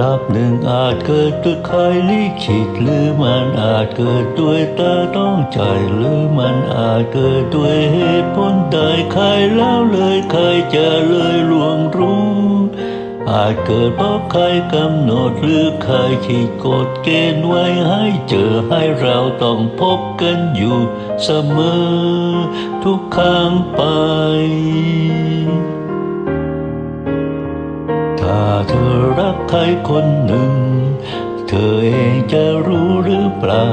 รักหนึ่งอาจเกิดด้วยใครลิขิตหรือมันอาจเกิดด้วยตาต้องใจหรือมันอาจเกิดด้วยเหตุผลใดใครแล้วเลยใครจะเลยลวงรู้ อาจเกิดเพราะใครกำหนดหรือใครที่กฎเกณฑ์ไว้ให้เจอให้เราต้องพบกันอยู่เสมอทุกครั้งไป รักใครคนหนึ่ง เธอเองจะรู้หรือเปล่า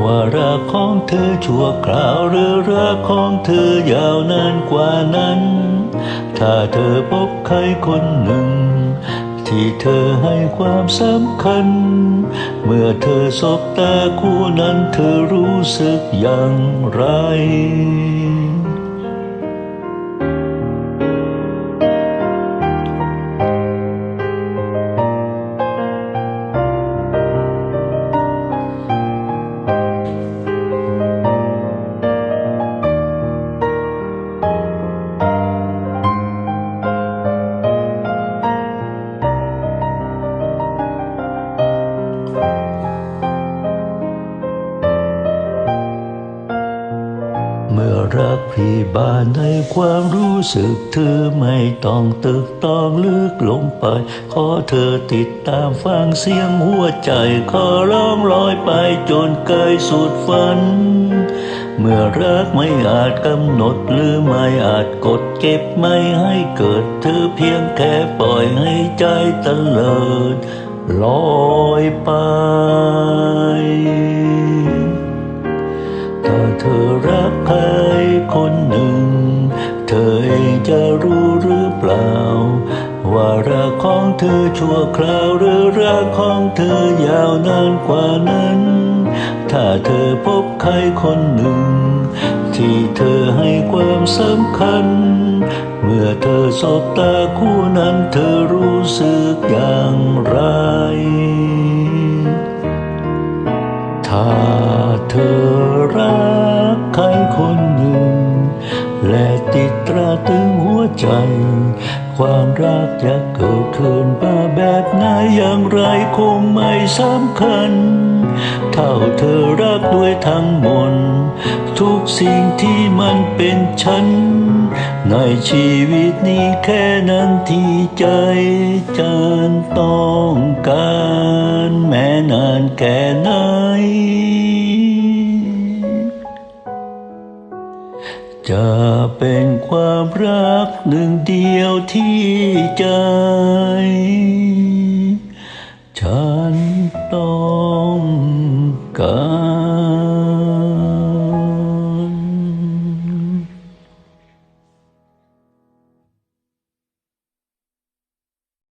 ว่ารักของเธอชั่วคราวหรือรักของเธอยาวนานกว่านั้น ถ้าเธอพบใครคนหนึ่ง ที่เธอให้ความสำคัญ เมื่อเธอสบตาคู่นั้นเธอรู้สึกอย่างไร รักพี่บานในความรู้สึกเธอไม่ต้องตึกต้องลึกลงไป ขอเธอติดตามฟังเสียงหัวใจ ขอร้องลอยไปจนไกลสุดฝัน เมื่อรักไม่อาจกำหนดหรือไม่อาจกดเก็บไม่ให้เกิด เธอเพียงแค่ปล่อยให้ใจตะเลิดลอยไป รู้หรือเปล่า ว่ารักของเธอชั่วคราวหรือรักของเธอยาวนานกว่านั้น ถ้าเธอพบใครคนหนึ่ง ที่เธอให้ความสำคัญ เมื่อเธอสบตาคู่นั้นเธอรู้สึกอย่างไร ถ้าเธอรักใครคน และติดตราตึงหัวใจ ความรักจะเกิดขึ้นมาแบบไหนอย่างไรคงไม่สำคัญ เท่าเธอรักด้วยทั้งมดทุกสิ่งที่มันเป็นฉัน ในชีวิตนี้แค่นั้นที่ใจฉันต้องการ แม้นานแค่ไหน จะเป็นความรักหนึ่งเดียวที่จะ